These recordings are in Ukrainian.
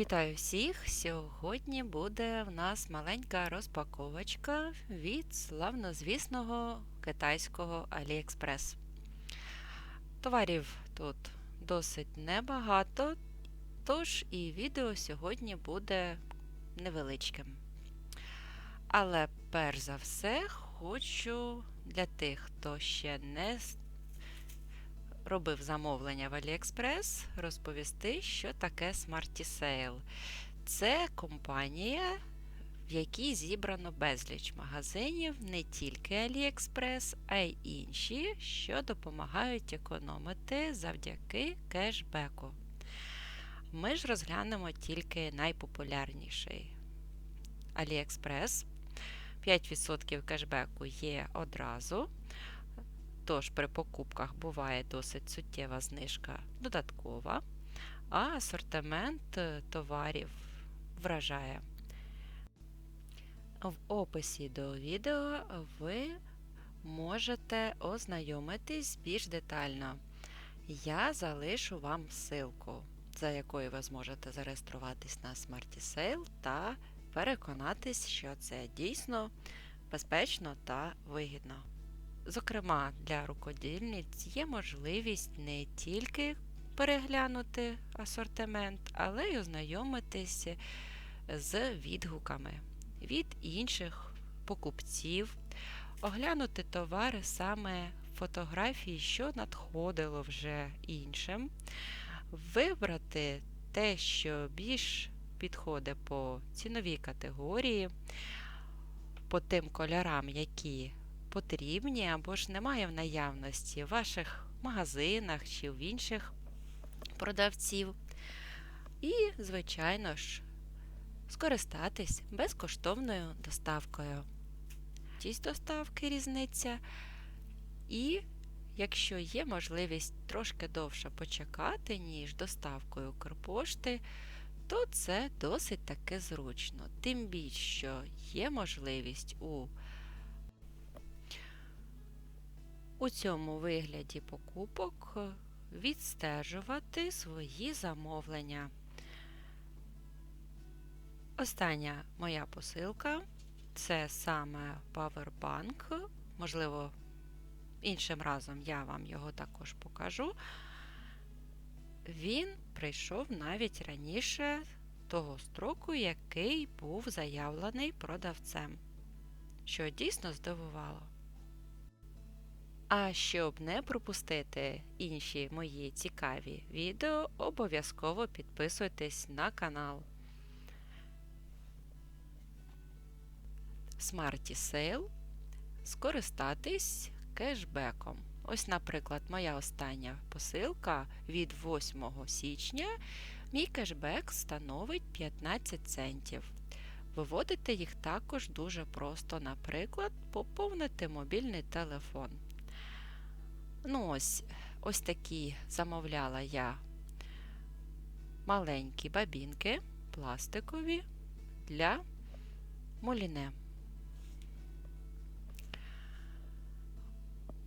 Вітаю всіх! Сьогодні буде в нас маленька розпаковочка від славнозвісного китайського AliExpress. Товарів тут досить небагато, тож і відео сьогодні буде невеличким. Але перш за все хочу для тих, хто ще не робив замовлення в AliExpress, розповісти, що таке Smarty Sale. Це компанія, в якій зібрано безліч магазинів, не тільки AliExpress, а й інші, що допомагають економити завдяки кешбеку. Ми ж розглянемо тільки найпопулярніший AliExpress. 5% кешбеку є одразу. Тож при покупках буває досить суттєва знижка додаткова, а асортимент е, товарів вражає. В описі до відео ви можете ознайомитись більш детально. Я залишу вам ссылку, за якою ви зможете зареєструватись на Smarty Sale та переконатись, що це дійсно безпечно та вигідно. Зокрема, для рукодільниць є можливість не тільки переглянути асортимент, але й ознайомитися з відгуками від інших покупців, оглянути товари саме фотографії, що надходило вже іншим, вибрати те, що більш підходить по ціновій категорії, по тим кольорам, які потрібні або ж немає в наявності в ваших магазинах чи в інших продавців. І, звичайно ж, скористатись безкоштовною доставкою. Тість доставки різниця. І якщо є можливість трошки довше почекати, ніж доставкою Укрпошти, то це досить таки зручно. Тим більше, що є можливість у у цьому вигляді покупок відстежувати свої замовлення. Остання моя посилка це саме Powerbank. Можливо, іншим разом я вам його також покажу. Він прийшов навіть раніше того строку, який був заявлений продавцем, що дійсно здивувало. А щоб не пропустити інші мої цікаві відео, обов'язково підписуйтесь на канал. Smarty Sale скористатись кешбеком. Ось, наприклад, моя остання посилка від 8 січня. Мій кешбек становить 15 центів. Виводити їх також дуже просто, наприклад, поповнити мобільний телефон. Ну, ось ось такі замовляла я маленькі бабінки пластикові для муліне.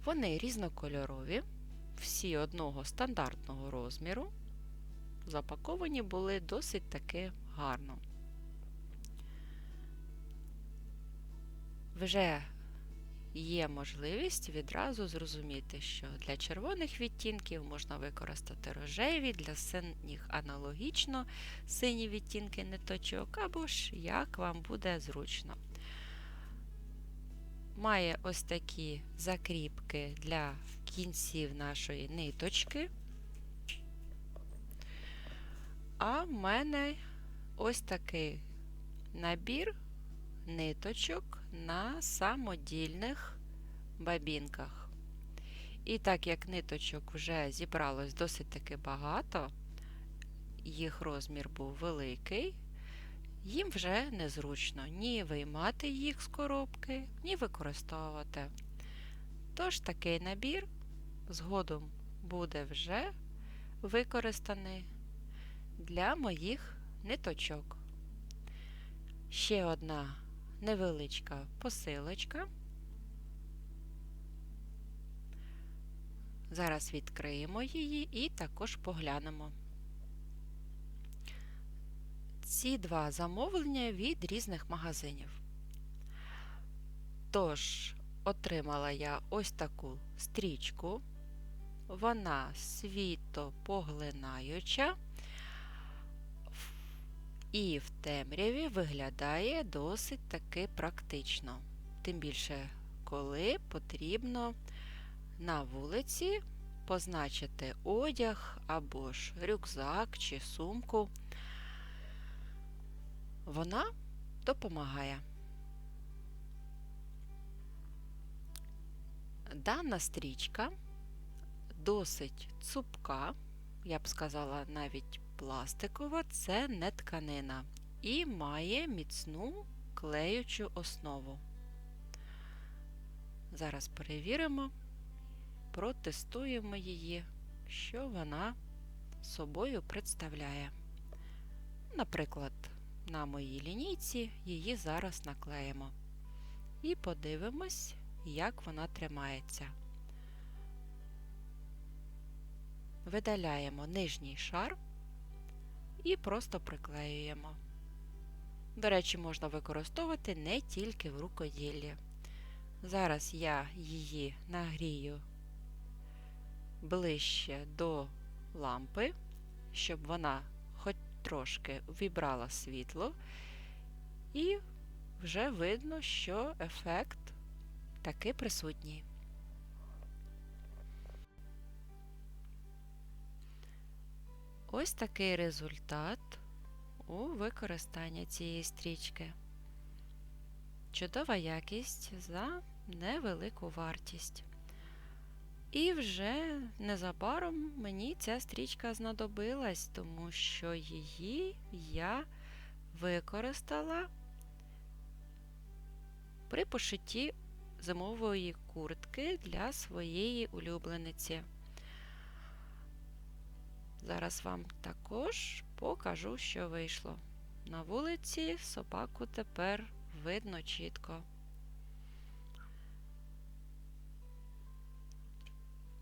Вони різнокольорові, всі одного стандартного розміру, запаковані були досить таки гарно. Вже є можливість відразу зрозуміти, що для червоних відтінків можна використати рожеві, для синіх аналогічно сині відтінки ниточок, або ж як вам буде зручно. Має ось такі закріпки для кінців нашої ниточки. А в мене ось такий набір ниточок на самодільних бабінках. І так як ниточок вже зібралось досить таки багато, їх розмір був великий, їм вже незручно ні виймати їх з коробки, ні використовувати. Тож такий набір згодом буде вже використаний для моїх ниточок. Ще одна невеличка посилочка. Зараз відкриємо її і також поглянемо. Ці два замовлення від різних магазинів. Тож, отримала я ось таку стрічку. Вона світопоглинаюча і в темряві виглядає досить таки практично. Тим більше, коли потрібно на вулиці позначити одяг або ж рюкзак чи сумку. Вона допомагає. Дана стрічка досить цупка, я б сказала, навіть пластикова, це не тканина і має міцну клеючу основу. Зараз перевіримо, протестуємо її, що вона собою представляє. Наприклад, на моїй лінійці її зараз наклеїмо. І подивимось, як вона тримається. Видаляємо нижній шар і просто приклеюємо. До речі, можна використовувати не тільки в рукоділлі. Зараз я її нагрію ближче до лампи, щоб вона хоч трошки вібрала світло, і вже видно, що ефект таки присутній. Ось такий результат у використанні цієї стрічки. Чудова якість за невелику вартість. І вже незабаром мені ця стрічка знадобилась, тому що її я використала при пошитті зимової куртки для своєї улюблениці. Зараз вам також покажу, що вийшло. На вулиці собаку тепер видно чітко.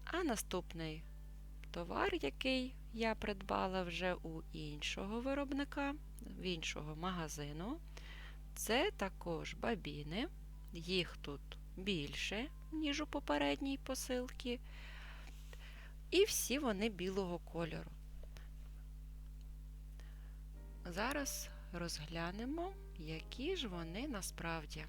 А наступний товар, який я придбала вже у іншого виробника, в іншого магазину, це також бабіни. Їх тут більше, ніж у попередній посилці. І всі вони білого кольору. Зараз розглянемо, які ж вони насправді.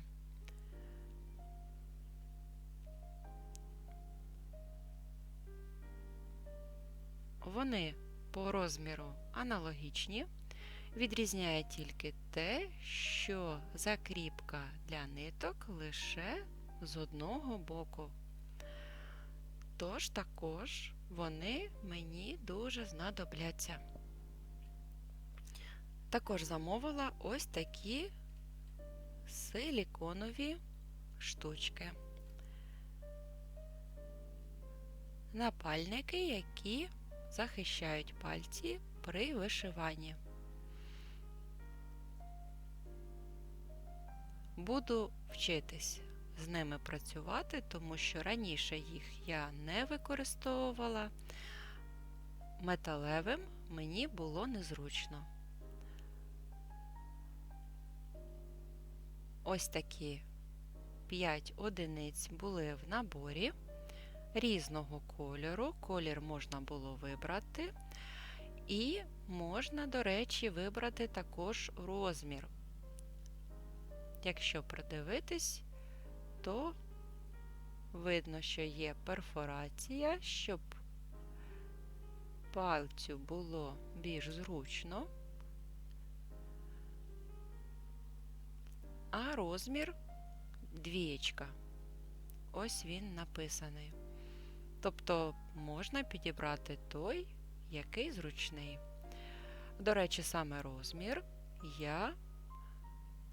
Вони по розміру аналогічні, відрізняє тільки те, що закріпка для ниток лише з одного боку. Тож також вони мені дуже знадобляться. Також замовила ось такі силіконові штучки. Напальники, які захищають пальці при вишиванні. Буду вчитись з ними працювати, тому що раніше їх я не використовувала. Металевим мені було незручно. Ось такі 5 одиниць були в наборі різного кольору. Колір можна було вибрати. І можна, до речі, вибрати також розмір. Якщо придивитись, то видно, що є перфорація, щоб пальцю було більш зручно, а розмір двієчка. Ось він написаний. Тобто можна підібрати той, який зручний. До речі, саме розмір я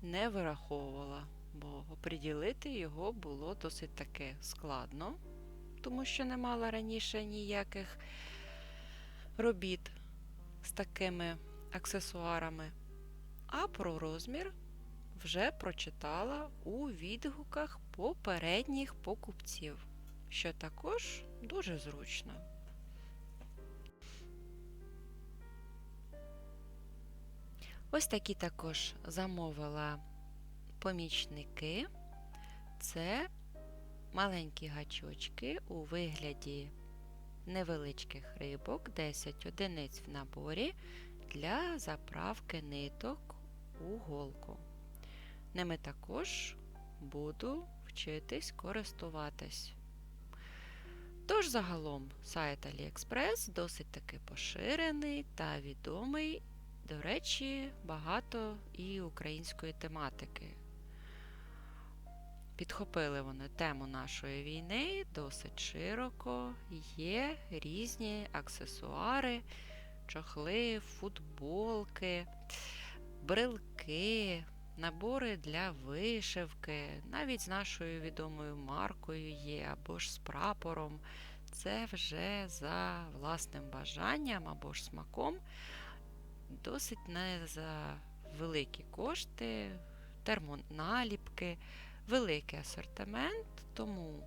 не вираховувала, бо оприділити його було досить таки складно, тому що не мала раніше ніяких робіт з такими аксесуарами. А про розмір вже прочитала у відгуках попередніх покупців, що також дуже зручно. Ось такі також замовила помічники. Це маленькі гачочки у вигляді невеличких рибок, 10 одиниць в наборі для заправки ниток у голку. Ними також буду вчитись користуватись. Тож, загалом, сайт AliExpress досить таки поширений та відомий. До речі, багато і української тематики. Підхопили вони тему нашої війни досить широко. Є різні аксесуари, чохли, футболки, брелки, набори для вишивки, навіть з нашою відомою маркою є, або ж з прапором. Це вже за власним бажанням або ж смаком. Досить не за великі кошти, термоналіпки, великий асортимент, тому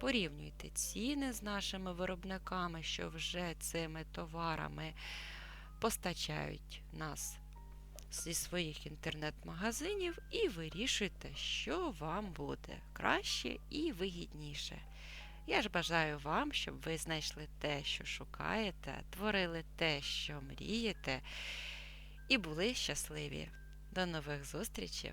порівнюйте ціни з нашими виробниками, що вже цими товарами постачають нас зі своїх інтернет-магазинів, і вирішуйте, що вам буде краще і вигідніше. Я ж бажаю вам, щоб ви знайшли те, що шукаєте, творили те, що мрієте, і були щасливі. До нових зустрічей!